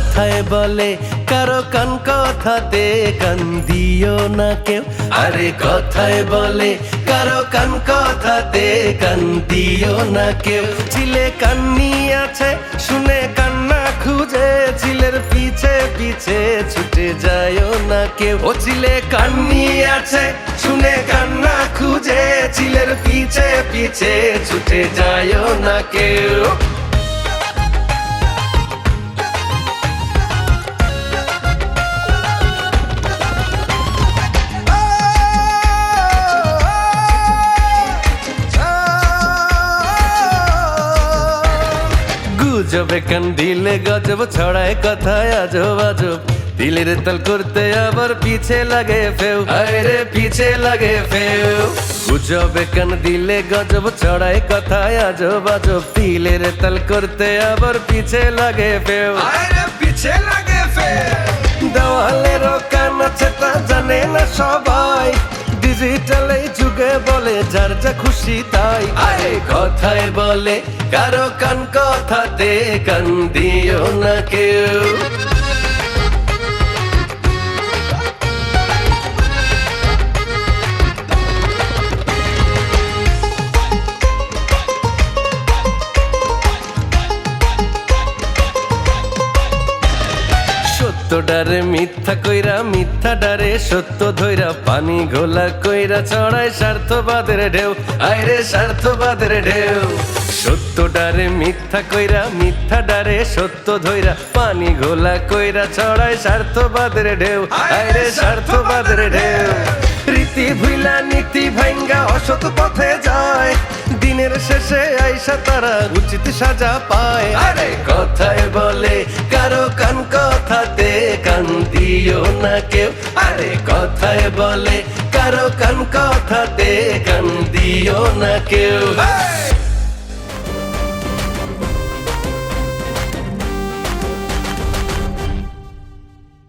কথায় বলে, কারও কান কথাতে কান দিও না কেউ। আরে কথায় বলে, কারও কান কথাতে কান দিও না কেউ। ছিলে কান্নি আছে, শুনে কান্না খুঁজে, ছিলের পিছে পিছে ছুটে যায়ও না কেউ। ও ছিলে কান্নি আছে, শুনে কান্না খুঁজে, ছিলের পিছে পিছে ছুটে যায়ও না কেউ। গুজবে কান দিলে গজব ছড়ায় কথায় আজব আজব। দিলের তাল করতে আবার পিছে লাগে ফেউ। আরে পিছে লাগে ফেউ। গুজবে কান দিলে গজব ছড়ায় কথায় আজব আজব। দিলের তাল করতে আবার পিছে লাগে ফেউ। আরে পিছে লাগে ফের দেওয়ালের কান আছে তা জানে না সবাই। ডিজিটাল যুগে বলে, যার যা খুশি তাই আরে কথায় বলে, কারও কান কথাতে কান দিও না কেউ। সত্য ডারে মিথ্যা কইরা, মিথ্যা ডারে সত্য ধইরা, পানি ঘোলা কইরা চড়ায় স্বার্থবাদের ঢেউ। আইরে স্বার্থবাদের ঢেউ। সত্য ডারে মিথ্যা কইরা, মিথ্যা ডারে সত্য ধইরা, পানি ঘোলা কইরা চড়ায় স্বার্থবাদের ঢেউ। আইরে স্বার্থবাদের ঢেউ। রীতি ভুইলা, নীতি ভাঙ্গা অসৎ পথে যায়। দিনের শেষে আইসা তারা উচিত সাজা পায়। আরে কথায় বলে, কারও কান কথাতে দিও না কেউ। আরে কথায় বলে কারও কান কথাতে কান দিও না কেউ।